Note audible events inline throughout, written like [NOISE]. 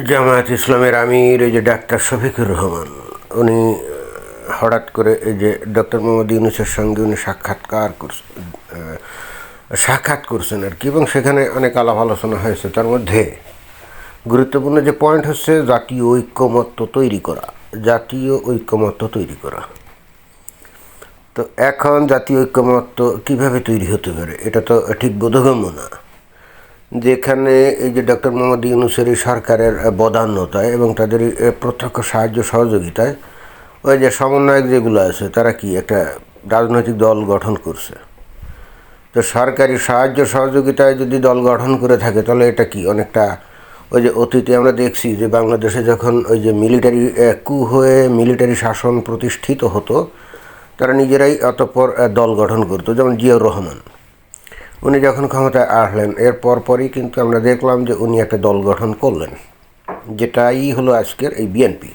জামায়াত ইসলামের আমির, এই যে ডাক্তার শফিকুর রহমান, উনি হঠাৎ করে এই যে ডক্টর মোহাম্মদ ইউনুসের সঙ্গে উনি সাক্ষাৎকার করছেন সাক্ষাৎ করছেন আর কি, এবং সেখানে অনেক আলাপ আলোচনা হয়েছে। তার মধ্যে গুরুত্বপূর্ণ যে পয়েন্ট হচ্ছে জাতীয় ঐক্যমত্য তৈরি করা, জাতীয় ঐক্যমত্য তৈরি করা। তো এখন জাতীয় ঐক্যমত্য কীভাবে তৈরি হতে পারে, এটা তো ঠিক বোধগম্য না। যেখানে এই যে ডক্টর মোহাম্মদ ইউনুসের সরকারের বদান্যতায় এবং তাদের প্রত্যক্ষ সাহায্য সহযোগিতায় ওই যে সমন্বয়ক যেগুলো আছে, তারা কি একটা রাজনৈতিক দল গঠন করছে? তো সরকারি সাহায্য সহযোগিতায় যদি দল গঠন করে থাকে, তাহলে এটা কি অনেকটা ওই যে অতীতে আমরা দেখছি যে বাংলাদেশে যখন ওই যে মিলিটারি কু হয়ে মিলিটারি শাসন প্রতিষ্ঠিত হতো, তারা নিজেরাই অতঃপর দল গঠন করতো। যেমন জিয়াউর রহমান। উনি যখন ক্ষমতায় আসলেন, এর পরপরই কিন্তু আমরা দেখলাম যে উনি একটা দল গঠন করলেন, যেটাই হলো আজকের এই বিএনপি।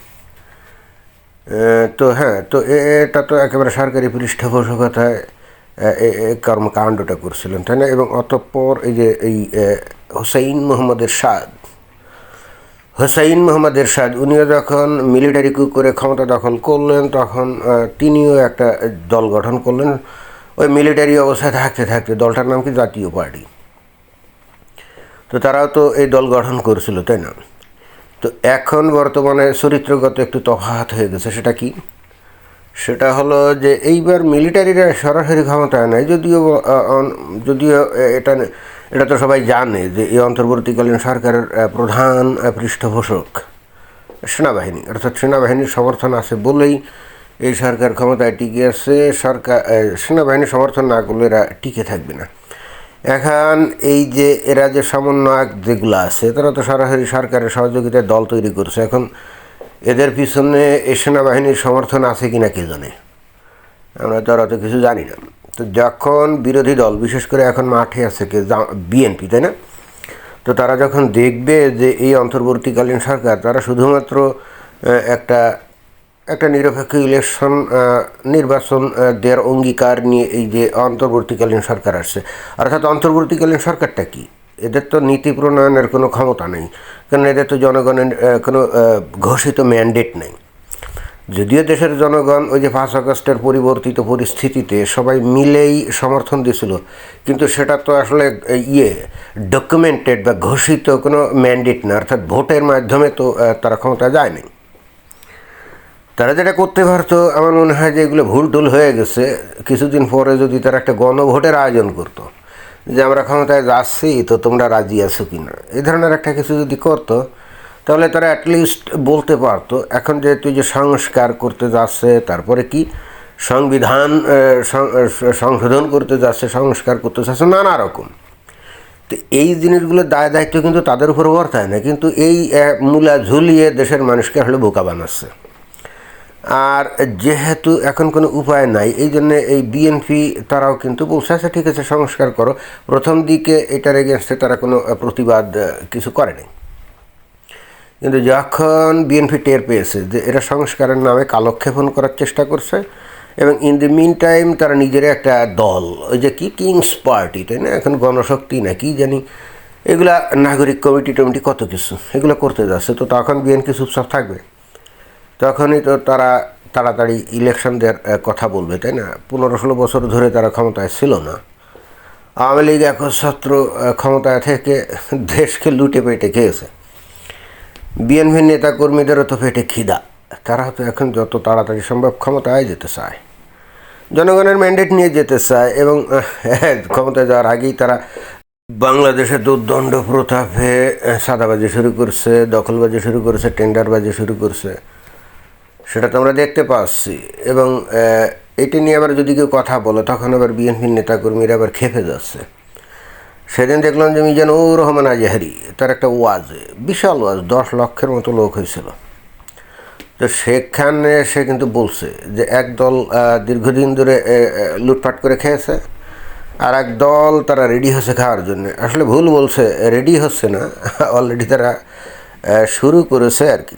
তো হ্যাঁ তো এটা তো একেবারে সরকারি পৃষ্ঠপোষকতায় কর্মকাণ্ডটা করছিলেন, তাই না? এবং অতঃপর এই যে এই হোসাইন মোহাম্মদের সাদ হোসাইন মোহাম্মদ এরশাদ, উনিও যখন মিলিটারি কু, করে ক্ষমতা দখল করলেন, তখন তিনিও একটা দল গঠন করলেন। ওই মিলিটারি অবস্থায় থাকতে থাকতে, দলটার নাম কি? জাতীয় পার্টি। তো তারাও তো এই দল গঠন করেছিল, তাই না? তো এখন বর্তমানে চরিত্রগত একটু তফাৎ হয়ে গেছে, সেটা কি? সেটা হলো যে এইবার মিলিটারিরা সরাসরি ক্ষমতায় নেয়, যদিও যদিও এটা এটা তো সবাই জানে যে এই অন্তর্বর্তীকালীন সরকারের প্রধান পৃষ্ঠপোষক সেনাবাহিনী, অর্থাৎ সেনাবাহিনীর সমর্থন আছে বলেই এই সরকার ক্ষমতায় টিকে আছে সরকার আহ, সেনাবাহিনীর সমর্থন না করলে এরা টিকে থাকবে না। এখন এই যে এরা যে সমন্বয়ক যেগুলো আছে তারা তো সরাসরি সরকারের সহযোগিতায় দল তৈরি করছে। এখন এদের পিছনে এই সেনাবাহিনীর সমর্থন আছে কিনা কে জানে? আমরা তো আর অত কিছু জানি না। তো যখন বিরোধী দল বিশেষ করে এখন মাঠে আছে কে বিএনপি তাই না? তো তারা যখন দেখবে যে এই অন্তর্বর্তীকালীন সরকার তারা শুধুমাত্র একটা একটা নিরপেক্ষ ইলেকশন নির্বাচন দেওয়ার অঙ্গীকার নিয়ে এই যে অন্তর্বর্তীকালীন সরকার আসছে। অর্থাৎ অন্তর্বর্তীকালীন সরকারটা কি? এদের তো নীতি প্রণয়নের কোনো ক্ষমতা নেই। কারণ এদের তো জনগণের কোনো ঘোষিত ম্যান্ডেট নেই। যদিও দেশের জনগণ ওই যে পাঁচ আগস্টের পরিবর্তিত পরিস্থিতিতে সবাই মিলেই সমর্থন দিয়েছিল, কিন্তু সেটা তো আসলে ইয়ে ডকুমেন্টেড বা ঘোষিত কোনো ম্যান্ডেট না। অর্থাৎ ভোটের মাধ্যমে তো তারা ক্ষমতা যায়নি। তারা যেটা করতে পারতো, আমার মনে হয় যে এগুলো ভুল টুল হয়ে গেছে। কিছুদিন পরে যদি তারা একটা গণভোটের আয়োজন করতো, যে আমরা ক্ষমতায় যাচ্ছি, তো তোমরা রাজি আছো কি না এই ধরনের একটা কিছু যদি করতো, তাহলে তারা অ্যাটলিস্ট বলতে পারতো, এখন যেহেতু যে সংস্কার করতে যাচ্ছে, তারপরে কি? সংবিধান সংশোধন করতে যাচ্ছে, সংস্কার করতে যাচ্ছে, নানা রকম। তো এই জিনিসগুলোর দায় দায়িত্ব কিন্তু তাদের উপর বর্তায় না, কিন্তু এই মূলা ঝুলিয়ে দেশের মানুষকে আসলে বোকা বানাচ্ছে। আর যেহেতু এখন কোনো উপায় নাই, এই জন্য এই বিএনপি তারাও কিন্তু বলছে আচ্ছা ঠিক আছে, সংস্কার করো। প্রথম দিকে এটার এগেনস্টে তারা কোনো প্রতিবাদ কিছু করেনি। কিন্তু যখন বিএনপি টের পেয়েছে যে এরা সংস্কারের নামে কালক্ষেপণ করার চেষ্টা করছে, এবং ইন দি মিন টাইম তারা নিজেরা একটা দল, ওই যে কি কিংস পার্টি তাই না? এখন গণশক্তি না, কি জানি? এগুলা নাগরিক কমিটি টমিটি কত কিছু, এগুলো করতে যাচ্ছে। তো তখন বিএনপি চুপচাপ থাকবে। তখনই তো তারা তাড়াতাড়ি ইলেকশন দেওয়ার কথা বলবে, তাই না? পনেরো ষোলো বছর ধরে তারা ক্ষমতায় ছিল না। আওয়ামী লীগ একচ্ছত্র ক্ষমতায় থেকে দেশকে লুটে পেটে খেয়েছে। বিএনপি নেতা কর্মীদেরও তো পেটে খিদা। তারা তো এখন যত তাড়াতাড়ি সম্ভব ক্ষমতায় যেতে চায়। জনগণের ম্যান্ডেট নিয়ে যেতে চায় এবং ক্ষমতায় যাওয়ার আগেই তারা বাংলাদেশে দুর্দণ্ড প্রতাপে সাদাবাজি শুরু করছে, দখলবাজি শুরু করছে, টেন্ডারবাজি শুরু করছে। সেটা তো আমরা দেখতে পাচ্ছি। এবং এটি নিয়ে আবার যদি কেউ কথা বলে, তখন আবার বিএনপির নেতাকর্মীরা আবার খেপে যাচ্ছে। সেদিন দেখলাম যে মিজানুর রহমান আজহারি, তার একটা ওয়াজে, বিশাল ওয়াজ, দশ লক্ষের মতো লোক হয়েছিল। তো সেখানে সে কিন্তু বলছে যে এক দল দীর্ঘদিন ধরে লুটপাট করে খেয়েছে, আর এক দল তারা রেডি হচ্ছে খাওয়ার জন্য। আসলে ভুল বলছে, রেডি হচ্ছে না [LAUGHS] অলরেডি তারা শুরু করেছে আর কি।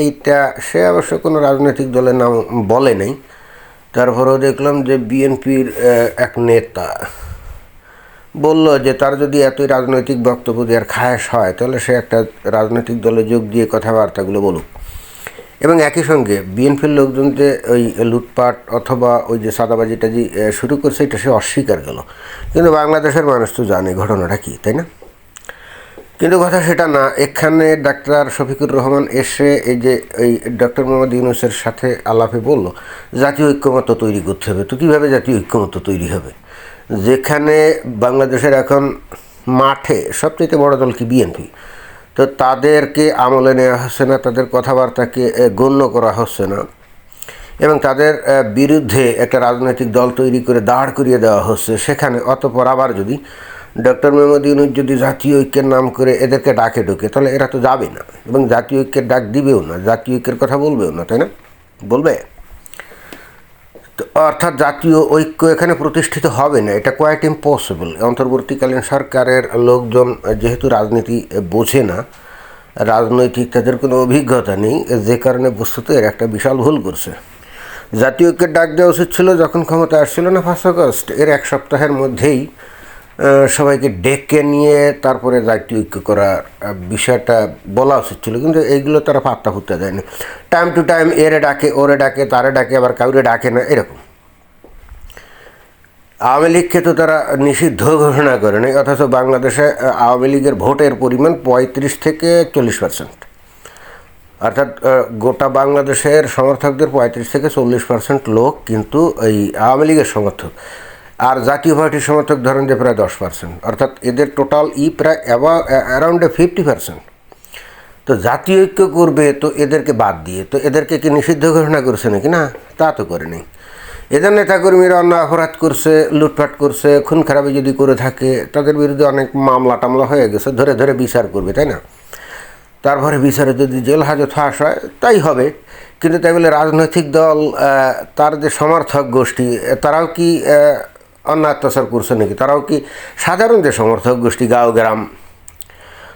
এইটা, সে অবশ্য কোনো রাজনৈতিক দলের নাম বলে নাই। তারপরেও দেখলাম যে বিএনপির এক নেতা বলল যে তার যদি এতই রাজনৈতিক বক্তব্য দেওয়ার খায়াস হয়, তাহলে সে একটা রাজনৈতিক দলে যোগ দিয়ে কথাবার্তাগুলো বলুক। এবং একই সঙ্গে বিএনপির লোকজন যে ওই লুটপাট অথবা ওই যে সাদাবাজিটা যে শুরু করছে, এটা সে অস্বীকার গেল কিন্তু বাংলাদেশের মানুষ তো জানে ঘটনাটা কি, তাই না? কিন্তু কথা সেটা না, এখানে ডাক্তার শফিকুর রহমান এসে এই যে, এই ডক্টর মোহাম্মদ ইউনুসের সাথে আলাপে বলল, জাতীয় ঐক্যমত্য তৈরি করতে হবে। তো কীভাবে জাতীয় ঐক্যমত্য তৈরি হবে? যেখানে বাংলাদেশের এখন মাঠে সবচেয়ে বড় দল কি বিএনপি? তো তাদেরকে আমলে নেওয়া হচ্ছে না, তাদের কথাবার্তাকে গণ্য করা হচ্ছে না। এবং তাদের বিরুদ্ধে একটা রাজনৈতিক দল তৈরি করে দাঁড় করিয়ে দেওয়া হচ্ছে। সেখানে অতপর আবার যদি ডক্টর মোহাম্মদ ইউনুস যদি জাতীয় ঐক্যের নাম করে এদেরকে ডাকে ঢোকে, তাহলে এরা তো যাবে না। এবং জাতীয় ঐক্যের ডাক দিবেও না, জাতীয় ঐক্যের কথা বলবেও না, তাই না? বলবে? অর্থাৎ জাতীয় ঐক্য এখানে প্রতিষ্ঠিত হবে না, এটা কোয়াইট ইম্পসিবল অন্তর্বর্তীকালীন সরকারের লোকজন যেহেতু রাজনীতি বোঝে না, রাজনৈতিক তাদের কোনো অভিজ্ঞতা নেই, যে কারণে বস্তুত এর একটা বিশাল ভুল করছে। জাতীয় ঐক্যের ডাক দেওয়া উচিত ছিল যখন ক্ষমতা আসছিল না ফার্স্ট অগস্ট এর এক সপ্তাহের মধ্যেই সবাইকে ডেকে নিয়ে তারপরে জাতীয় ঐক্য করার বিষয়টা বলা উচিত ছিল। কিন্তু এইগুলো তারা পাত্তা ফুটতে দেয়নি। টাইম টু টাইম এরে ডাকে, ওরে ডাকে, তারে ডাকে, আবার কাউরে ডাকে না, এরকম। আওয়ামী লীগকে তো তারা নিষিদ্ধ ঘোষণা করেনি, অথচ বাংলাদেশে আওয়ামী লীগের ভোটের পরিমাণ পঁয়ত্রিশ থেকে চল্লিশ পার্সেন্ট অর্থাৎ গোটা বাংলাদেশের সমর্থকদের পঁয়ত্রিশ থেকে চল্লিশ পার্সেন্ট লোক কিন্তু এই আওয়ামী লীগের সমর্থক। আর জাতীয় পার্টির সমর্থক ধরেন যে প্রায় দশ পার্সেন্ট অর্থাৎ এদের টোটাল ই প্রায় অ্যারাউন্ড ফিফটি পার্সেন্ট তো জাতীয় ঐক্য করবে, তো এদেরকে বাদ দিয়ে, তো এদেরকে কি নিষিদ্ধ ঘোষণা করছে নাকি? না, তা তো করেনি এদের নেতাকর্মীরা অন্য অপরাধ করছে, লুটপাট করছে, খুন খারাপি যদি করে থাকে, তাদের বিরুদ্ধে অনেক মামলা টামলা হয়ে গেছে, ধরে ধরে বিচার করবে, তাই না? তারপরে বিচারে যদি জেল হাজত ফাঁস হয়, তাই হবে। কিন্তু তাই বলে রাজনৈতিক দল তার যে সমর্থক গোষ্ঠী তারাও কি আহ, অন্যায় অত্যাচার করছে নাকি? তারাও কি সাধারণ যে সমর্থক গোষ্ঠী গাঁও গ্রাম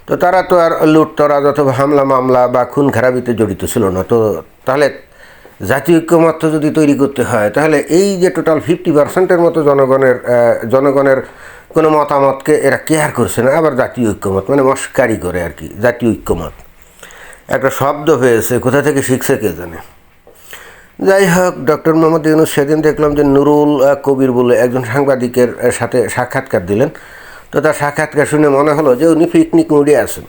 তো তারা তো আর লুটতরাজ অথবা হামলা মামলা বা খুন খারাপিতে জড়িত ছিল না। তো তাহলে জাতীয় ঐক্যমত্য যদি তৈরি করতে হয় তাহলে এই যে টোটাল ফিফটি পার্সেন্টের মতো জনগণের জনগণের কোনো মতামতকে এরা কেয়ার করছে না আবার জাতীয় ঐক্যমত মানে মস্কারি করে আর কি জাতীয় ঐক্যমত। একটা শব্দ হয়েছে কোথা থেকে শিখছে কে জানে? যাই হোক, ডক্টর মোহাম্মদ ইউনুস সেদিন দেখলাম যে নুরুল কবির বলে একজন সাংবাদিকের সাথে সাক্ষাৎকার দিলেন। তো তার সাক্ষাৎকার শুনে মনে হলো যে উনি পিকনিক মুডে আছেন।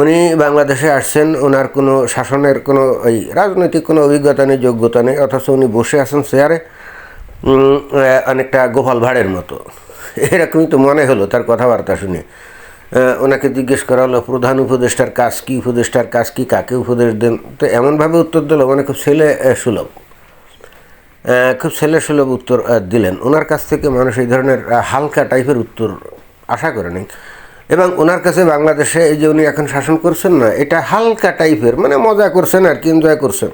উনি বাংলাদেশে আসছেন, ওনার কোনো শাসনের কোনো এই রাজনৈতিক কোনো অভিজ্ঞতা নেই, যোগ্যতা নেই, অথচ উনি বসে আছেন চেয়ারে অনেকটা গোপাল ভাড়ের মতো। এরকমই তো মনে হলো তার কথাবার্তা শুনে। ওনাকে জিজ্ঞেস করা হলো, প্রধান উপদেষ্টার কাজ কী? উপদেষ্টার কাজ কী? কাকে উপদেশ দেন? তো এমনভাবে উত্তর দিল মানে খুব ছেলে সুলভ। খুব ছেলে সুলভ উত্তর দিলেন। ওনার কাছ থেকে মানুষ এই ধরনের হালকা টাইপের উত্তর আশা করে নেই। এবং ওনার কাছে বাংলাদেশে এই যে উনি এখন শাসন করছেন না, এটা হালকা টাইপের মানে মজা করছেন আর কি এনজয় করছেন।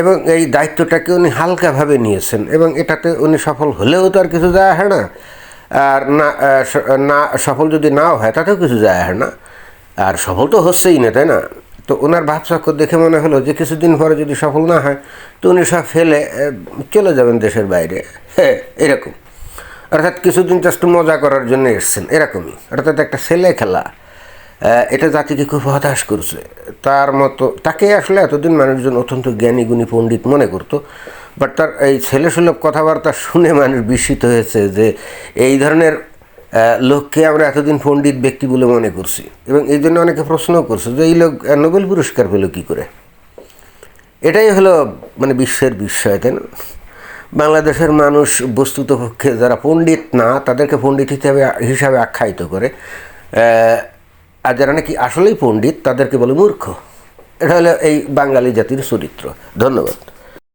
এবং এই দায়িত্বটাকে উনি হালকাভাবে নিয়েছেন। এবং এটাতে উনি সফল হলেও তো আর কিছু যায় আসে না। আর না না, সফল যদি নাও হয়, তাতেও কিছু যায় আসে না। আর সফল তো হচ্ছেই না, তাই না? তো ওনার ভাবসাক্ষর দেখে মনে হলো যে কিছুদিন পরে যদি সফল না হয়, তো উনি সব ফেলে চলে যাবেন দেশের বাইরে। হ্যাঁ এরকম। অর্থাৎ কিছুদিন জাস্ট মজা করার জন্য এসছেন, এরকমই। অর্থাৎ একটা ছেলে খেলা এটা জাতিকে খুব হতাশ করছে। তার মতো, তাকে আসলে এতদিন মানুষজন অত্যন্ত জ্ঞানী, গুণী পণ্ডিত মনে করতো। বাট তার এই ছেলে সুলভ কথাবার্তা শুনে মানুষ বিস্মিত হয়েছে যে এই ধরনের লোককে আমরা এতদিন পণ্ডিত ব্যক্তি বলে মনে করছি। এবং এই জন্য অনেকে প্রশ্ন করছে যে এই লোক নোবেল পুরস্কার পেল কী করে? এটাই হলো মানে বিশ্বের বিস্ময়, তাই না? বাংলাদেশের মানুষ বস্তুত পক্ষে যারা পণ্ডিত না, তাদেরকে পণ্ডিত হিসাবে হিসাবে আখ্যায়িত করে আর যারা নাকি আসলেই পণ্ডিত, তাদেরকে বলে মূর্খ। এটা হলো এই বাঙালি জাতির চরিত্র। ধন্যবাদ।